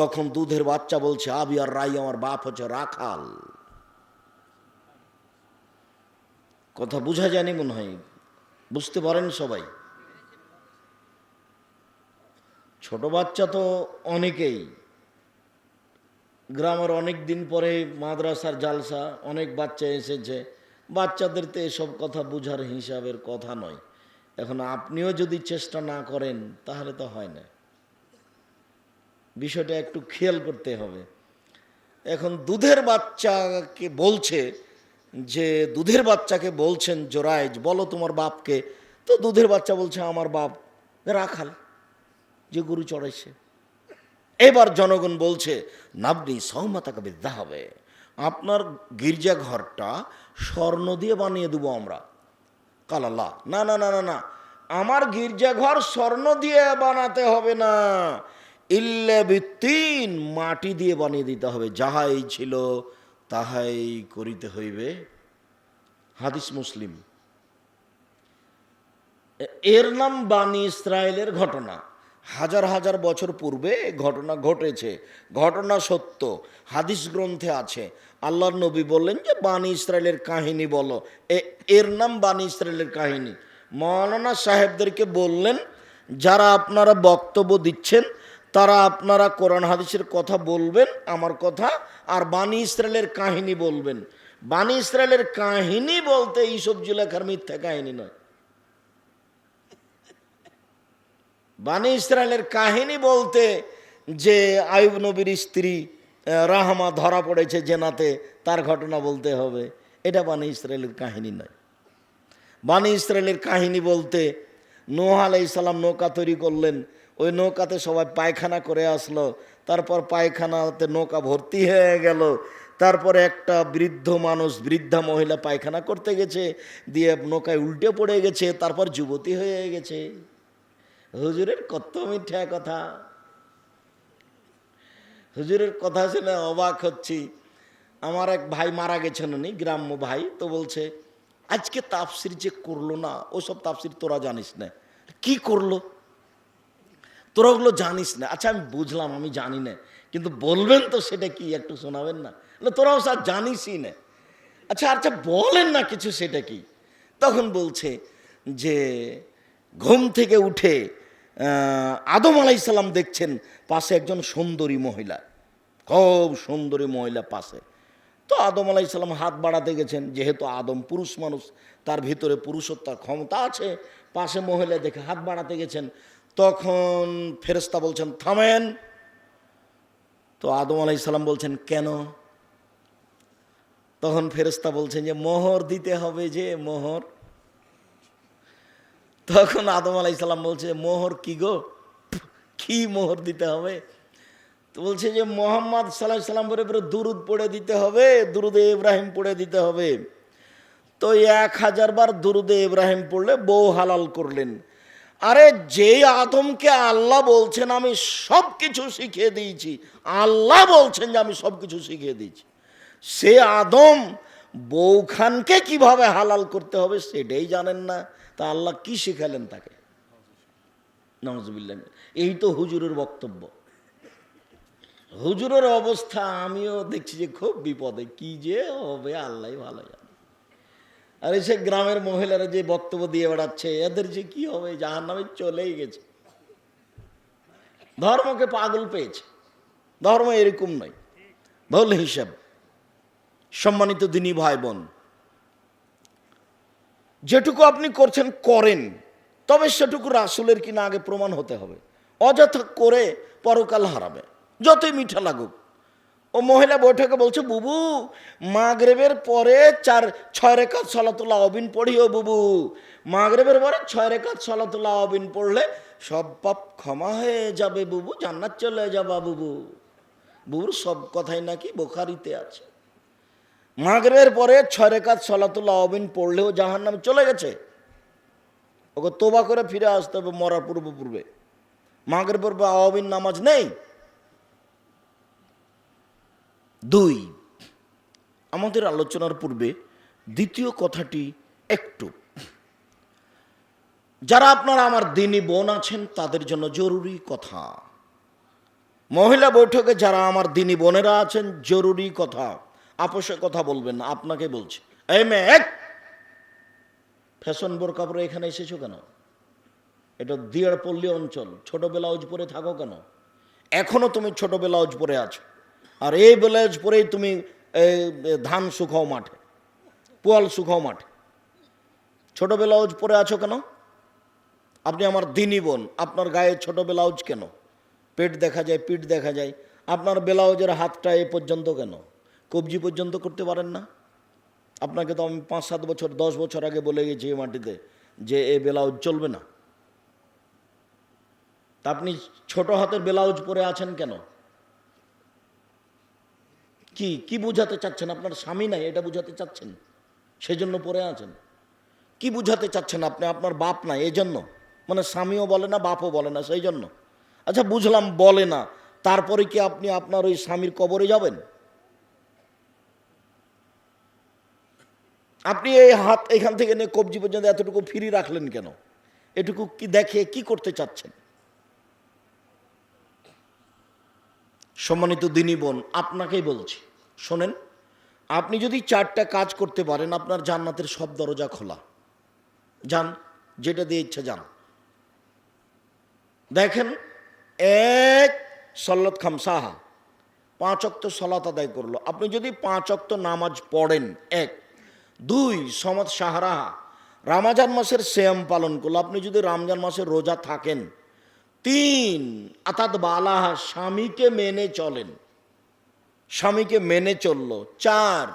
তখন দুধের বাচ্চা বলছে, আবি আর রাই আমার বাপ হচ্ছে রাখাল। কথা বোঝা যায়নি মনে হয়। বুঝতে পারেন সবাই। ছোট বাচ্চা তো অনেকেই। গ্রামের অনেক দিন পরে মাদ্রাসার জালসা, অনেক বাচ্চা এসেছে। বাচ্চাদের তো এসব কথা বোঝার হিসাবের কথা নয়। এখন আপনিও যদি চেষ্টা না করেন, তাহলে তো হয় না। বিষয়টা একটু খেয়াল করতে হবে। এখন দুধের বাচ্চাকে বলছে যে, দুধের বাচ্চাকে বলছেন জোরাইজ, বলো তোমার বাপকে। তো দুধের বাচ্চা বলছে, আমার বাপ রাখাল, যে গরু চড়াইছে। এবার জনগণ বলছে, নাবনি সহমাতাকে বিদ্যা হবে আপনার গির্জা ঘরটা স্বর্ণ দিয়ে বানিয়ে দেবো আমরা। কালাল্লা না না না না না, আমার গির্জাঘর স্বর্ণ দিয়ে বানাতে হবে না। ইল্লে বিত্তিন, মাটি দিয়ে বানিয়ে দিতে হবে। যাহাই ছিল, তাহাই করিতে হইবে। হাদিস মুসলিম। এর নাম বানি ইসরায়েলের ঘটনা। হাজার হাজার বছর পূর্বে ঘটনা ঘটেছে। ঘটনা সত্য। হাদিস গ্রন্থে আছে। আল্লাহর নবী বললেন যে, বানি ইসরায়েলের কাহিনী বলো। এর নাম বানি ইসরায়েলের কাহিনী। মৌলানা সাহেবদেরকে বললেন, যারা আপনারা বক্তব্য দিচ্ছেন তারা আপনারা কোরআন হাদিসের কথা বলবেন, আমার কথা, আর বাণী ইসরায়েলের কাহিনী বলবেন। বানি ইসরায়েলের কাহিনী বলতে এইসব জুলেখার মিথ্যা কাহিনী নয়। বানি ইসরায়েলের কাহিনী বলতে যে আয়ুব নবীর স্ত্রী রাহমা ধরা পড়েছে জেনাতে, তার ঘটনা বলতে হবে। এটা বানি ইসরায়েলের কাহিনী নয়। বানি ইসরায়েলের কাহিনী বলতে নোহ আলাই সালাম নৌকা তৈরি করলেন ওই নৌকাতে সবাই পায়খানা করে আসলো। তারপর পায়খানাতে নৌকা ভর্তি হয়ে গেল। তারপরে একটা বৃদ্ধ মানুষ, বৃদ্ধা মহিলা পায়খানা করতে গেছে, দিয়ে নৌকায় উল্টে পড়ে গেছে, তারপর যুবতী হয়ে গেছে। হুজুরের কত মিঠা কথা। হুজুরের কথা শুনে অবাক হচ্ছি। আমার এক ভাই মারা গেছেন উনি, গ্রাম্য ভাই, তো বলছে, আজকে তাফসির যে করল না, ওসব তাফসির তোরা জানিস না। কি করল? তোরা ওগুলো জানিস না। আচ্ছা আমি বুঝলাম, আমি জানি না। কিন্তু বলবেন তো সেটা কি, একটু শোনাবেন না? তোরাও স্যার জানিসই না। আচ্ছা আচ্ছা বলেন না কিছু সেটা কি? তখন বলছে যে, ঘুম থেকে উঠে আদম আলাইসাল্লাম দেখছেন পাশে একজন সুন্দরী মহিলা। খুব সুন্দরী মহিলা পাশে। তো আদম আলাইসাল্লাম হাত বাড়াতে গেছেন, যেহেতু আদম পুরুষ মানুষ, তার ভিতরে পুরুষত্বার ক্ষমতা আছে। পাশে মহিলা দেখে হাত বাড়াতে গেছেন। তখন ফেরেস্তা বলছেন, থামেন। তো আদম আলাইসাল্লাম বলছেন, কেন? তখন ফেরেস্তা বলছেন যে, মোহর দিতে হবে যে মোহর। তখন আদম আলাইসাল্লাম বলছে, মোহর কি গো? কি মোহর দিতে হবে? তো বলছে যে, মোহাম্মদ সাল্লাহ পরে পরে দুরুদ পড়ে দিতে হবে, দুরুদে ইব্রাহিম পড়ে দিতে হবে। তো এক হাজার বার দুরুদে ইব্রাহিম পড়লে বউ হালাল করলেন। আরে যে আদমকে আল্লাহ বলছেন, আমি সব কিছু শিখিয়ে দিয়েছি। আল্লাহ বলছেন যে আমি সব কিছু শিখিয়ে দিয়েছি। সে আদম বৌখানকে কীভাবে হালাল করতে হবে সেটাই জানেন না। তা আল্লাহ কি শিখালেন তাকে? নজবিল্লা এই তো হুজুরের বক্তব্য। হুজুরের অবস্থা, আমিও দেখছি যে খুব বিপদে। কি যে হবে আল্লাহ ভালো জানে। আর এসে গ্রামের মহিলারা যে বক্তব্য দিয়ে বেড়াচ্ছে, এদের যে কি হবে? জাহার নামে চলেই গেছে। ধর্মকে পাগল পেয়েছে। ধর্ম এরকম নয়। ভুল হিসাব। সম্মানিত দিনী ভাই বোন যেটুকু আপনি করছেন, করেন। তবে সেটুকু রাসুলের কিনা আগে প্রমাণ হতে হবে। অযথা করে পরকাল হারাবে। যতই মিঠা লাগুক। ও মহিলা বৈঠকে বলছে, বুবু, মাগরেবের পরে চার, ছয় রেখাত সলাতুল্লাহ অবিন পড়িও বুবু। মাগরেবের পরে ছয় রেখাত সলাতুল্লাহ অবিন পড়লে সব পাপ ক্ষমা হয়ে যাবে বুবু, জান্নাত চলে যাবা বুবু। বুবুর সব কথাই নাকি বোখারিতে আছে। মাগরেবের পরে ছয় রেখাত সলাতুল্লাহ অবিন পড়লেও জাহান নামে চলে গেছে। ওকে তোবা করে ফিরে আসতে হবে মরার পূর্ব পূর্বে। মাগরেবের পর অবিন নামাজ নেই। দুই, আমাদের আলোচনার পূর্বে দ্বিতীয় কথাটি একটু। যারা আপনারা আমার দিনী বোন আছেন, তাদের জন্য জরুরি কথা। মহিলা বৈঠকে যারা আমার দিনী বোনেরা আছেন, জরুরি কথা। আপোষে কথা বলবেন আপনাকে বলছি। এই এক! ফ্যাশন বোর কাপড়ে এখানে এসেছ কেন? এটা দিয়ার পল্লী অঞ্চল ছোট ব্লাউজ পরে থাকো কেন? এখনও তুমি ছোট ব্লাউজ পরে আছো। আর এই ব্লাউজ পরেই তুমি ধান শুকাও মাঠে, পোয়াল শুকাও মাঠে। ছোট ব্লাউজ পরে আছো কেন? আপনি আমার দিনই বোন, আপনার গায়ে ছোট ব্লাউজ কেন? পেট দেখা যায়, পিঠ দেখা যায়, আপনার ব্লাউজের হাতটা এ পর্যন্ত কেন? কবজি পর্যন্ত করতে পারেন না? আপনাকে তো আমি পাঁচ সাত বছর, দশ বছর আগে বলে গেছি এই মাটিতে যে এ ব্লাউজ চলবে না। তা আপনি ছোট হাতের ব্লাউজ পরে আছেন কেন? কি কি বুঝাতে চাচ্ছেন? আপনার স্বামী নাই, এটা বুঝাতে চাচ্ছেন? সেজন্য পরে আছেন। কি বুঝাতে চাচ্ছেন আপনি? আপনার বাপ নাই এই জন্য মানে স্বামীও বলে না, বাপও বলে না সেই জন্য আচ্ছা বুঝলাম, বলে না। তারপরে কি আপনি আপনার ওই স্বামীর কবরে যাবেন? আপনি এই হাত এখান থেকে নিয়ে কবজি পর্যন্ত এতটুকু ফিরি রাখলেন কেন? এটুকু কি দেখে কি করতে চাচ্ছেন? সম্মানিত দিনী বোন, আপনাকেই বলছি, শোনেন, আপনি যদি চারটা কাজ করতে পারেন, আপনার জান্নাতের সব দরজা খোলা। যান, যেটা দিয়ে ইচ্ছা যান। দেখেন, এক সল্লত খামসাহা পাঁচ অক্ত সলাত আদায় করল। আপনি যদি পাঁচ অক্ত নামাজ পড়েন, এক। দুই, সমাজ সাহারাহা, রামাজান মাসের শ্যাম পালন করল। আপনি যদি রমজান মাসের রোজা থাকেন তিন অর্থাৎ বালাহা, স্বামীকে মেনে চলেন। স্বামীকে মেনে চলল। চার,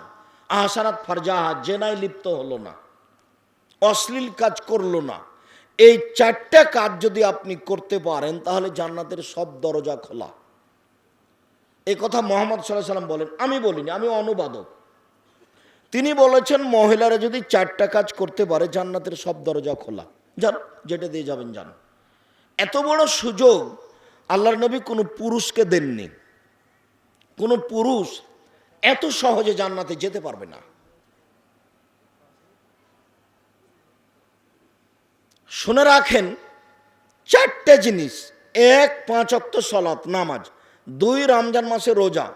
আহসানাত ফারজাহা, জেনায় লিপ্ত হলো না। অশ্লীল কাজ করল না। এই চারটা কাজ যদি আপনি করতে পারেন, তাহলে জান্নাতের সব দরজা খোলা। এই কথা মোহাম্মদ সাল্লাহ সাল্লাম বলেন। আমি বলিনি, আমি অনুবাদক। তিনি বলেছেন, মহিলারা যদি চারটা কাজ করতে পারে, জান্নাতের সব দরজা খোলা। যান, যেটা দিয়ে যাবেন, যান। এত বড় সুযোগ আল্লাহর নবী কোনো পুরুষকে দেননি। কোনো পুরুষ এত সহজে জান্নাতে যেতে পারবে না। শুনে রাখেন, চারটে জিনিস। এক, পাঁচ অক্ত সলাৎ, নামাজ। দুই, রমজান মাসে রোজা।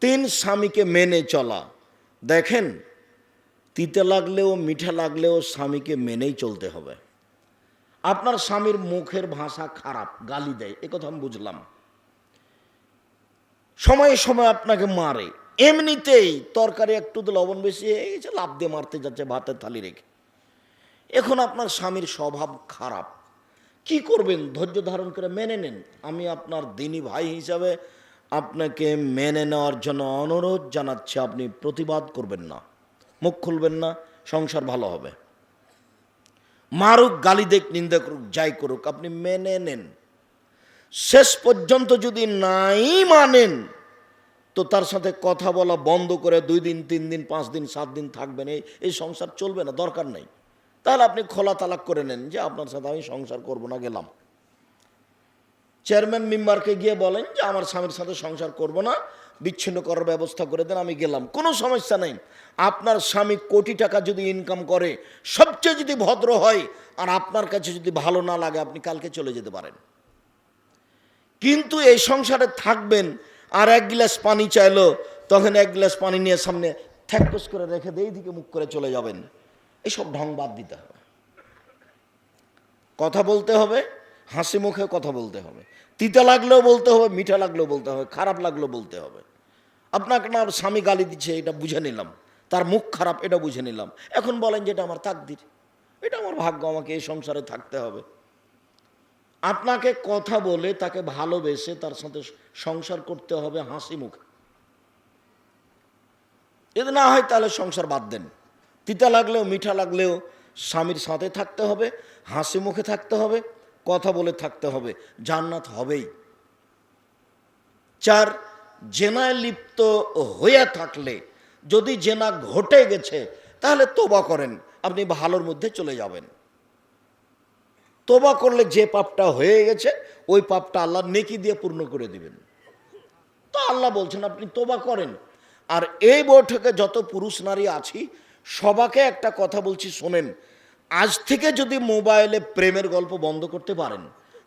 তিন, স্বামীকে মেনে চলা। দেখেন, তিতে লাগলেও মিঠা লাগলেও স্বামীকে মেনেই চলতে হবে। আপনার স্বামীর মুখের ভাষা খারাপ, গালি দেয়, এ কথা আমি বুঝলাম। সময়ে সময় আপনাকে মারে। এমনিতেই তরকারি একটু লবণ বেশি হয়ে গেছে লাভ দিয়ে মারতে যাচ্ছে, ভাতের থালি রেখে। এখন আপনার স্বামীর স্বভাব খারাপ। কি করবেন? ধৈর্য ধারণ করে মেনে নেন। আমি আপনার দিনী ভাই হিসাবে আপনাকে মেনে নেওয়ার জন্য অনুরোধ জানাচ্ছি। আপনি প্রতিবাদ করবেন না। মুখ খুলবেন না, সংসার ভালো হবে। মারুক, গালি দেখ, নিন্দা করুক, যাই করুক, আপনি মেনে নেন। শেষ পর্যন্ত যদি নাই মানেন, তো তার সাথে কথা বলা বন্ধ করে দুই দিন, তিন দিন, পাঁচ দিন, সাত দিন থাকবেন, এই এই সংসার চলবে না, দরকার নেই। তাহলে আপনি খোলা তালাক করে নেন যে আপনার সাথে আমি সংসার করব না, গেলাম। চেয়ারম্যান মেম্বারকে গিয়ে বলেন যে, আমার স্বামীর সাথে সংসার করব না, বিচ্ছিন্ন করার ব্যবস্থা করে দেন, আমি গেলাম। কোনো সমস্যা নেই। আপনার স্বামী কোটি টাকা যদি ইনকাম করে, সবচেয়ে যদি ভদ্র হয়, আর আপনার কাছে যদি ভালো না লাগে, আপনি কালকে চলে যেতে পারেন। কিন্তু এই সংসারে থাকবেন, আর এক গ্লাস পানি চাইলো, তখন এক গ্লাস পানি নিয়ে সামনে থ্যাকস করে রেখে দিয়ে দিকে মুখ করে চলে যাবেন। এইসব ঢং বাদ দিতে হবে। কথা বলতে হবে, হাসি মুখে কথা বলতে হবে। তিতা লাগলেও বলতে হবে, মিঠা লাগলেও বলতে হবে, খারাপ লাগলেও বলতে হবে। আপনাকে না স্বামী গালি দিচ্ছে, এটা বুঝে নিলাম। তার মুখ খারাপ, এটা বুঝে নিলাম। এখন বলেন যেটা আমার তাকদির। এটা আমার ভাগ্য, আমাকে এই সংসারে থাকতে হবে। আপনাকে কথা বলে তাকে ভালোবেসে তার সাথে সংসার করতে হবে হাসি মুখে। যদি না হয় তাহলে সংসার বাদ দেন। তিতা লাগলেও, মিঠা লাগলেও স্বামীর সাথে থাকতে হবে, হাসি মুখে থাকতে হবে, কথা বলে থাকতে হবে। জান্নাত হবেই। চার, জেনায় লিপ্ত হয়ে থাকলে যদি জেনা ঘটে গেছে, তাহলে তোবা করেন, আপনি ভালোর মধ্যে চলে যাবেন। তোবা করলে যে পাপটা হয়ে গেছে, ওই পাপটা আল্লাহ নেকি দিয়ে পূর্ণ করে দিবেন। তো আল্লাহ বলছেন, আপনি তোবা করেন। আর এই বৈঠকে যত পুরুষ নারী আছি, সবাকে একটা কথা বলছি, শোনেন। আজ থেকে যদি মোবাইলে প্রেমের গল্প বন্ধ করতে পারেন,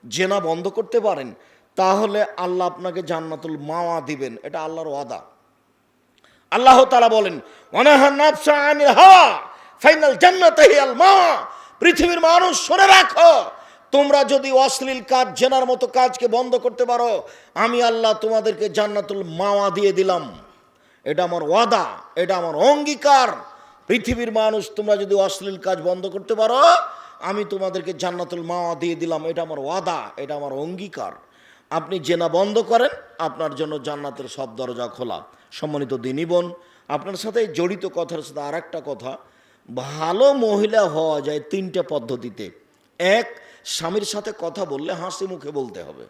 জেনা বন্ধ করতে পারেন, তাহলে আল্লাহ আপনাকে জান্নাতুল মাওয়া দিবেন, এটা আল্লাহর ওয়াদা। আল্লাহ তালা বলেন ফাইনাল জান্নাতে হিয়াল মাওয়া। পৃথিবীর মানুষ শুনে রাখো, তোমরা যদি অশ্লীল কাজ, জেনার মতো কাজকে বন্ধ করতে পারো, আমি আল্লাহ তোমাদেরকে জান্নাতুল মাওয়া দিয়ে দিলাম। এটা আমার ওয়াদা, এটা আমার অঙ্গীকার। পৃথিবীর মানুষ, তোমরা যদি অশ্লীল কাজ বন্ধ করতে পারো, আমি তোমাদেরকে জান্নাতুল মাওয়া দিয়ে দিলাম। এটা আমার ওয়াদা, এটা আমার অঙ্গীকার। আপনি জেনা বন্ধ করেন, আপনার জন্য জান্নাতের সব দরজা খোলা। সম্মানিত দিনী বোন, আপনার সাথে জড়িত কথার সাথে আর একটা কথা। ভালো মহিলা হওয়া যায় তিনটে পদ্ধতিতে। এক, স্বামীর সাথে কথা বললে হাসি মুখে বলতে হবে।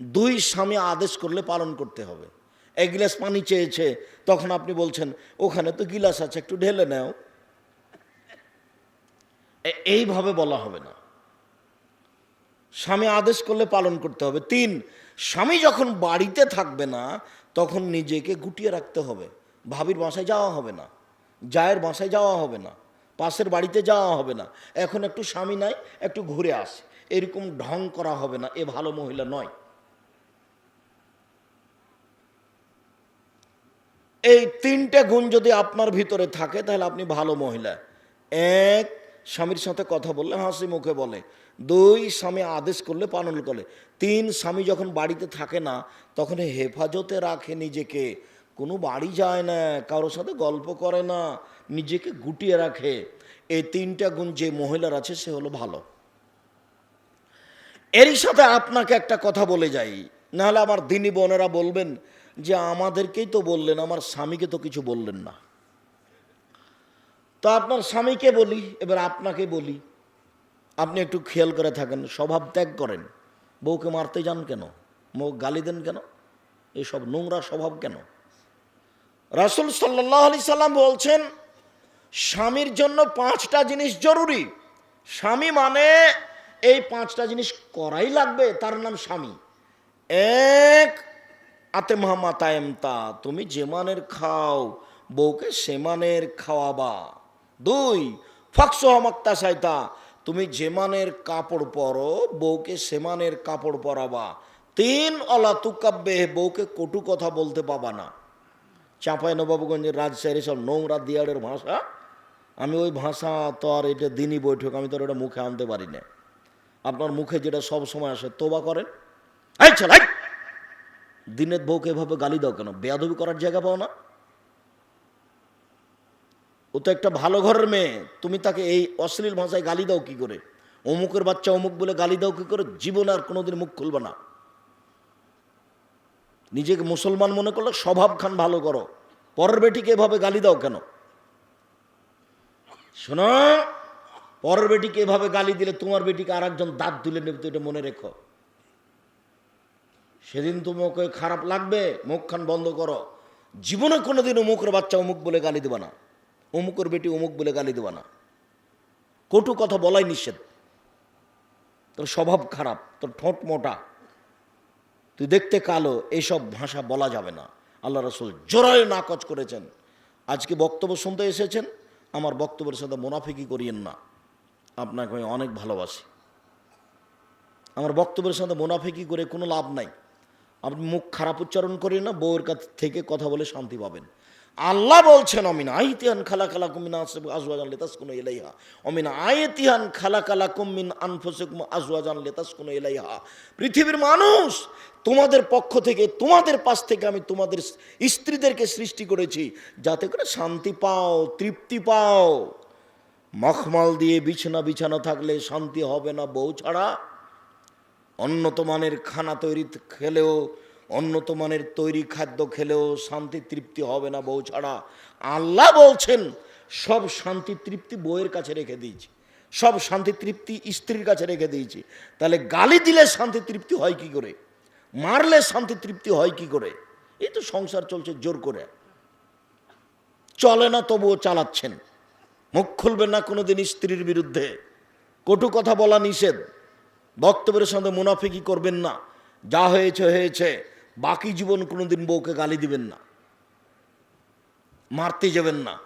দুই, স্বামী আদেশ করলে পালন করতে হবে। এক গ্লাস পানি চেয়েছে, তখন আপনি বলছেন, ওখানে তো গিলাস আছে, একটু ঢেলে নাও। এইভাবে বলা হবে না। স্বামী আদেশ করলে পালন করতে হবে। তিন, স্বামী যখন বাড়িতে থাকবে না তখন নিজেকে গুটিয়ে রাখতে হবে। ভাবির বাসায় যাওয়া হবে না। জায়ের বাসায় যাওয়া হবে না। পাশের বাড়িতে যাওয়া হবে না। এখন একটু স্বামী নাই, একটু ঘুরে আসে। এরকম ঢং করা হবে না, এ ভালো মহিলা নয়। এই তিনটে গুণ যদি আপনার ভিতরে থাকে, তাহলে আপনি ভালো মহিলা। এক স্বামীর সাথে কথা বললে হাসি মুখে বলে। দুই, স্বামী আদেশ করলে পালন করে। তিন, স্বামী যখন বাড়িতে থাকে না, তখন হেফাজতে রাখে নিজেকে। কোনো বাড়ি যায় না, কারোর সাথে গল্প করে না, নিজেকে গুটিয়ে রাখে। এই তিনটা গুণ যে মহিলার আছে, সে হলো ভালো। এরই সাথে আপনাকে একটা কথা বলে যাই। নাহলে আমার দিনী বোনেরা বলবেন যে, আমাদেরকেই তো বললেন, আমার স্বামীকে তো কিছু বললেন না। তো আপনার স্বামীকে বলি, এবার আপনাকে বলি। আপনি একটু খেয়াল করে থাকেন, স্বভাব ত্যাগ করেন। বউকে মারতে যান কেন? মুখ গালি দেন কেন? এসব নোংরা স্বভাব কেন? রাসুল সাল্লাহ আলি সাল্লাম বলছেন, স্বামীর জন্য পাঁচটা জিনিস জরুরি। স্বামী মানে এই পাঁচটা জিনিস করাই লাগবে, তার নাম স্বামী। এক আতে মাহমা তায়েমতা তুমি যেমানের খাও, বউকে সেমানের খাওয়াবা। দুই ফাকস হমাক্তা সাইতা। তুমি যেমানের কাপড় পরো, বউকে সেমানের কাপড় পরাবা। তিন অলা তুকাব্বে, বউকে কটু কথা বলতে পাবা না। চাঁপাই নবাবগঞ্জের রাজশাহীর সব নোংরা দিয়ারের ভাষা। আমি ওই ভাষা তো আর এটা দিনই বৈঠক, আমি তো এটা মুখে আনতে পারি না। আপনার মুখে যেটা সব সময় আসে, তোবা করেন। দিনের বউকে এভাবে গালি দাও কেন? বেয়াদবি করার জায়গা পাও না? ও তো একটা ভালো ঘরের মেয়ে। তুমি তাকে এই অশ্লীল ভাষায় গালি দাও কি করে? অমুকের বাচ্চা অমুক বলে গালি দাও কি করে? জীবনে আর কোনোদিন মুখ খুলবে না। নিজেকে মুসলমান মনে করলে স্বভাব খান ভালো করো। পরের বেটিকে এভাবে গালি দাও কেন? শোনো, পরের বেটিকে এভাবে গালি দিলে তোমার বেটিকে আর একজন দাঁত তুলে নেবে তো এটা মনে রেখো। সেদিন তোমাকে খারাপ লাগবে মুখখান বন্ধ করো। জীবনে কোনোদিন অমুকের বাচ্চা অমুক বলে গালি দেবে না। অমুকের বেটি অমুক বলে গালি দেবা না। কটু কথা বলাই নিষেধ। তোর স্বভাব খারাপ, তোর ঠোঁট মোটা। তুই দেখতে কালো এইসব ভাষা বলা যাবে না। আল্লাহ রসুল জোরায় নাকচ করেছেন। আজকে বক্তব্য শুনতে এসেছেন, আমার বক্তব্যের সাথে মুনাফিকি করিয়েন না। আপনাকে আমি অনেক ভালোবাসি। আমার বক্তব্যের সাথে মুনাফিকি করে কোনো লাভ নাই। আপনি মুখ খারাপ উচ্চারণ করেন না, বউয়ের কাছ থেকে কথা বলে শান্তি পাবেন। আল্লাহ বলছেন, অমিন আইতিয়ান খালা খালা কুমিন আজওয়াজান লেতাস কোনো এলাইহা অমিন আয়তিয়ান খালা খালা কুমিন আনফুসুকুম আজওয়াজান লেতাস কোনো এলাইহা পৃথিবীর মানুষ, তোমাদের পক্ষ থেকে, তোমাদের পাশ থেকে আমি তোমাদের স্ত্রীদেরকে সৃষ্টি করেছি। যাতে করে শান্তি পাও, তৃপ্তি পাও। মখমাল দিয়ে বিছানা বিছানা থাকলে শান্তি হবে না বউ ছাড়া। অন্যতমানের খানা তৈরি খেলেও উন্নত মানের তৈরি খাদ্য খেলেও শান্তি তৃপ্তি হবে না বউ ছাড়া। আল্লাহ বলছেন, সব শান্তি তৃপ্তি বউয়ের কাছে রেখে দিয়েছি। সব শান্তি তৃপ্তি স্ত্রীর কাছে রেখে দিয়েছি। তাহলে গালি দিলে শান্তি তৃপ্তি হয় কি করে? মারলে শান্তি তৃপ্তি হয় কি করে? এই তো সংসার চলছে জোর করে। চলে না তবুও চালাচ্ছেন। মুখ খুলবেন না কোনোদিন স্ত্রীর বিরুদ্ধে। কটু কথা বলা নিষেধ। বক্তব্যের সঙ্গে মুনাফিকি করবেন না। যা হয়েছে হয়েছে। বাকি জীবন কোনোদিন বউকে গালি দিবেন না। মারতে যাবেন না।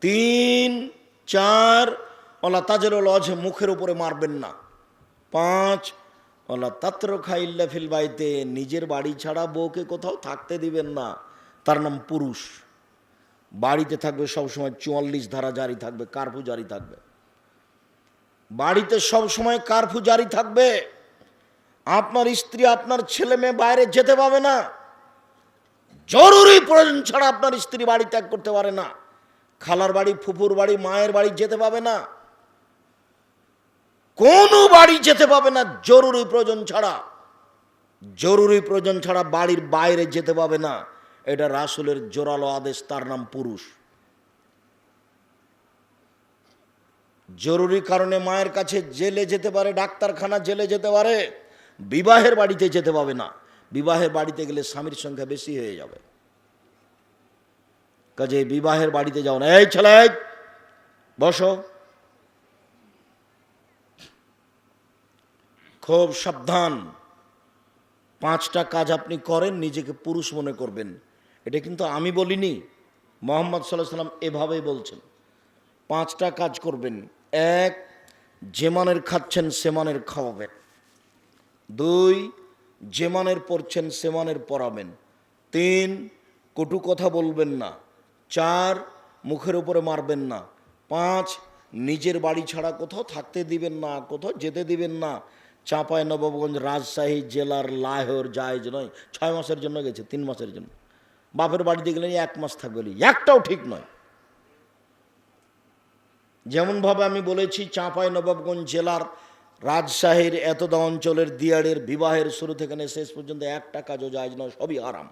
তিন, চার ওলা তাজের লজ মুখের উপরে মারবেন না। পাঁচ ওলা তাত্র খাইল্লা ফিল বাড়িতে নিজের বাড়ি ছাড়া বউকে কোথাও থাকতে দিবেন না। তার নাম পুরুষ। বাড়িতে থাকবে সবসময় চুয়াল্লিশ ধারা জারি থাকবে, কার্ফু জারি থাকবে। বাড়িতে সব সময় কার্ফু জারি থাকবে। আপনার স্ত্রী, আপনার ছেলে মেয়ে বাইরে যেতে পাবে না। জরুরি প্রয়োজন ছাড়া আপনার স্ত্রী বাড়ি ত্যাগ করতে পারে না। খালার বাড়ি, ফুফুর বাড়ি, মায়ের বাড়ি যেতে পাবে না। কোনো বাড়ি যেতে পাবে না জরুরি প্রয়োজন ছাড়া। জরুরি প্রয়োজন ছাড়া বাড়ির বাইরে যেতে পাবে না। এটা রাসুলের জোরালো আদেশ, তার নাম পুরুষ। জরুরি কারণে মায়ের কাছে জেলে যেতে পারে, ডাক্তারখানা জেলে যেতে পারে। বিবাহের বাড়িতে যেতে পাবে না। বিবাহের বাড়িতে গেলে স্বামীর সংখ্যা বেশি হয়ে যাবে। কাজে বিবাহের বাড়িতে যাও না। এই ছেলে, বসো। খুব সাবধান। পাঁচটা কাজ আপনি করেন, নিজেকে পুরুষ মনে করবেন। এটা কিন্তু আমি বলিনি, মোহাম্মদ সাল্লাহ সাল্লাম এভাবেই বলছেন। পাঁচটা কাজ করবেন। এক যেমানের খাচ্ছেন সেমানের খাওয়াবেন। দুই, যেমানের পড়ছেন সে মানের পড়াবেন তিন, কটু কথা বলবেন না। চার, মুখের উপরে মারবেন না। পাঁচ, নিজের বাড়ি ছাড়া কোথাও থাকতে দিবেন না, কোথাও যেতে দিবেন না। চাঁপাই নবাবগঞ্জ রাজশাহী জেলার লাহোর জায়জ নয়। ছয় মাসের জন্য গেছে, তিন মাসের জন্য। বাপের বাড়িতে গেলে এক মাস থাকবে একটাও ঠিক নয়। যেমনভাবে আমি বলেছি, চাঁপাই নবাবগঞ্জ জেলার রাজশাহীর এতদা অঞ্চলের দিয়াড়ের বিবাহের শুরু থেকে শেষ পর্যন্ত একটা কাজও যায় নয় সবই আরাম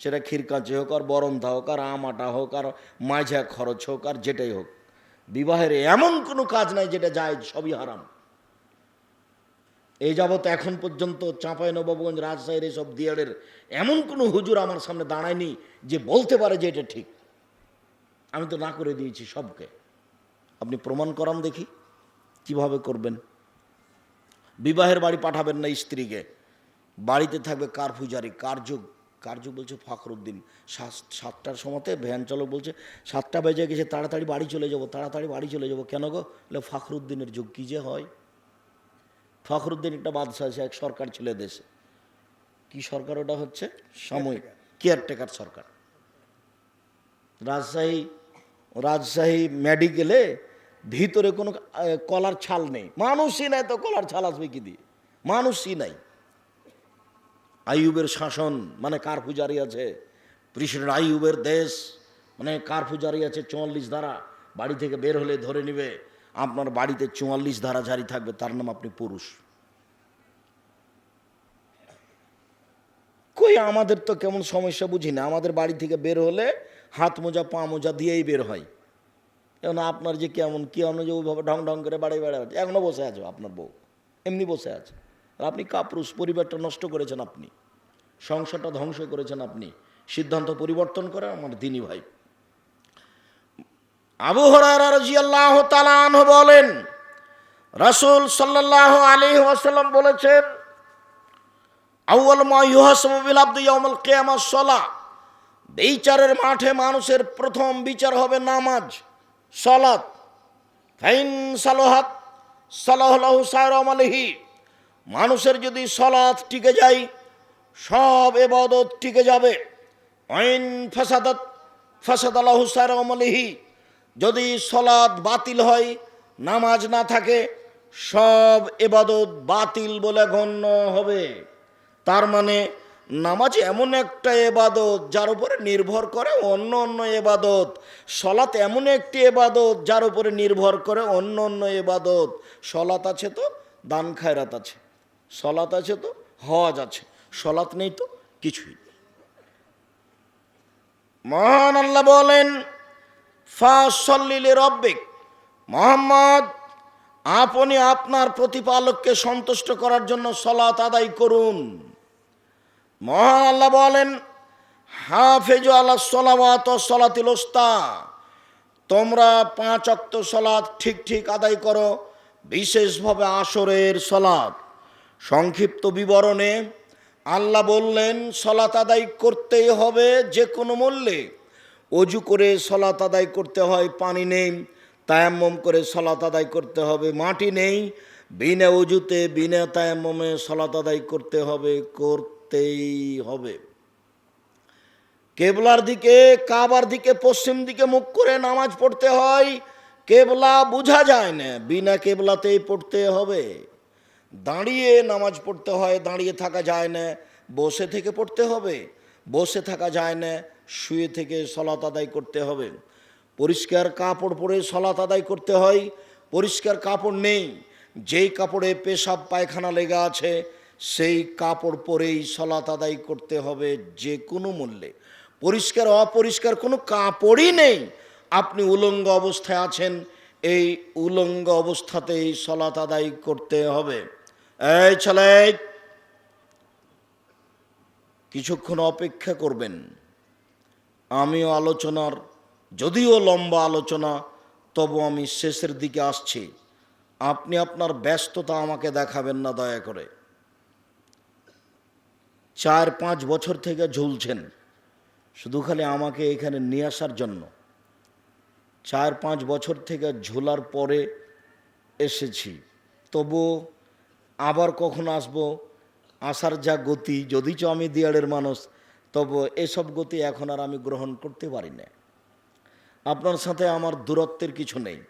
সেটা ক্ষীরকাঁচি হোক আর বরন্থা হোক আর আমাটা হোক আর মাঝা খরচ হোক আর যেটাই হোক, বিবাহের এমন কোনো কাজ নাই যেটা যায়, সবই হারাম। এই যাবত এখন পর্যন্ত চাঁপাই নবাবগঞ্জ রাজশাহীর এইসব দিয়াড়ের এমন কোনো হুজুর আমার সামনে দাঁড়ায়নি যে বলতে পারে যে এটা ঠিক। আমি তো না করে দিয়েছি সবকে। আপনি প্রমাণ করান দেখি। কীভাবে করবেন? বিবাহের বাড়ি পাঠাবেন না স্ত্রীকে। বাড়িতে থাকবে কার পূজারি? কার্যক কার্য বলছে ফখরুদ্দিন। সাত- সাতটার সময়তে ভ্যান চালক বলছে, সাতটা বেজে গেছে, তাড়াতাড়ি বাড়ি চলে যাব, তাড়াতাড়ি বাড়ি চলে যাব। কেন গো? বলে, ফখরুদ্দিনের যুগ কী যে হয়? ফখরুদ্দিন একটা বাদশাহ আছে এক সরকার ছিল দেশে। কি সরকার ওটা হচ্ছে? সাময়িক কেয়ারটেকার সরকার। রাজশাহী রাজশাহী মেডিকেলে ভিতরে কোনো কলার ছাল নেই। মানুষই নাই তো কলার ছাল আসবে কি দিয়ে? মানুষই নাই। আইয়ুবের শাসন মানে কার পূজারি আছে? প্রেসিডেন্ট আইয়ুবের দেশ মানে কার পূজারি আছে? চুয়াল্লিশ ধারা। বাড়ি থেকে বের হলে ধরে নেবে, আপনার বাড়িতে চুয়াল্লিশ ধারা জারি থাকবে, তার নাম আপনি পুরুষ। কই, আমাদের তো কেমন সমস্যা বুঝি না। আমাদের বাড়ি থেকে বের হলে হাত মোজা, পা মোজা দিয়েই বের হয়। এখন আপনার যে কেমন কেমন যে ওইভাবে ঢং ঢং করে বাড়ি বেড়া হচ্ছে এখনও বসে আছো আপনার বউ? এমনি বসে আছে। আর আপনি কাপুরুষ, পরিবারটা নষ্ট করেছেন আপনি, সংসারটা ধ্বংস করেছেন আপনি, সিদ্ধান্ত পরিবর্তন করে আমার দিনী ভাই। আবু হরারা রাজিয়াল্লাহ তালান বলেন, রাসূল সাল্লাল্লাহ আলাইহি ওয়াসাল্লাম বলেছেন সালাহ বিচারের মাঠে মানুষের প্রথম বিচার হবে নামাজ। সালাত ফাইন সালোহাত, সালাহু সায়রাম আলহি মানুষের যদি সলাৎ টিকে যায়, সব এবাদত টিকে যাবে। আইন ফাসাদত, ফাসাদ আল্লাহ সায়রাম আলহি যদি সলাৎ বাতিল হয়, নামাজ না থাকে, সব এবাদত বাতিল বলে গণ্য হবে। তার মানে নামাজ এমন একটা এবাদত যার উপরে নির্ভর করে অন্য অন্য এবাদত। সলাত এমন একটি এবাদত যার উপরে নির্ভর করে অন্য অন্য এবাদত। সলাত আছে তো, দান খায়রাত আছে। সলাত আছে তো, হজ আছে। সলাত নেই তো, কিছুই মহান আল্লাহ বলেন ফাসল্লিলে রব্বিক মোহাম্মদ, আপনি আপনার প্রতিপালককে সন্তুষ্ট করার জন্য সলাত আদায় করুন। মহান আল্লাহ বলেন, হাফেজ আল্লাহ সলাওয়াত সলাতিল ওস্তা তোমরা পাঁচ অক্ত সলাৎ ঠিক ঠিক আদায় করো, বিশেষভাবে আসরের সলাদ সংক্ষিপ্ত বিবরণে আল্লাহ বললেন সলাত আদায় করতেই হবে যে কোনো মূল্যে। অজু করে সলাত আদায় করতে হয়, পানি নেই। তায়াম্মম করে সলাত আদায় করতে হবে, মাটি নেই। বিনা অজুতে, বিনা তায়াম্মমে সলাত আদায় করতে হবে করতেই হবে। কেবলার দিকে, কাবার দিকে, পশ্চিম দিকে মুখ করে নামাজ পড়তে হয়। কেবলা বোঝা যায় না, বিনা কেবলাতেই পড়তে হবে। দাঁড়িয়ে নামাজ পড়তে হয়, দাঁড়িয়ে থাকা যায় না, বসে থেকে পড়তে হবে। বসে থাকা যায় না, শুয়ে থেকে সলাত আদায় করতে হবে। পরিষ্কার কাপড় পরে সলাত আদায় করতে হয়। পরিষ্কার কাপড় নেই, যেই কাপড়ে পেশাব, পায়খানা লেগে আছে সেই কাপড় পরেই সলাত আদায় করতে হবে যে কোনো মূল্যে। পরিষ্কার, অপরিষ্কার কোনো কাপড়ই নেই। আপনি উলঙ্গ অবস্থায় আছেন, এই উলঙ্গ অবস্থাতেই সলাত আদায় করতে হবে। এই ছেলে, কিছুক্ষণ অপেক্ষা করবেন। আমিও আলোচনার, যদিও লম্বা আলোচনা, তবু আমি শেষের দিকে আসছি। আপনি আপনার ব্যস্ততা আমাকে দেখাবেন না দয়া করে। চার পাঁচ বছর থেকে ঝুলছেন। শুধু খালি আমাকে এখানে নিয়ে আসার জন্য। চার পাঁচ বছর থেকে ঝোলার পরে এসেছি। তবু আবার কখন আসব? আসার যা গতি, যদি চ আমি দিয়াড়ের মানুষ তবু এসব গতি এখন আর আমি গ্রহণ করতে পারি না। আপনার সাথে আমার দূরত্বের কিছু নেই।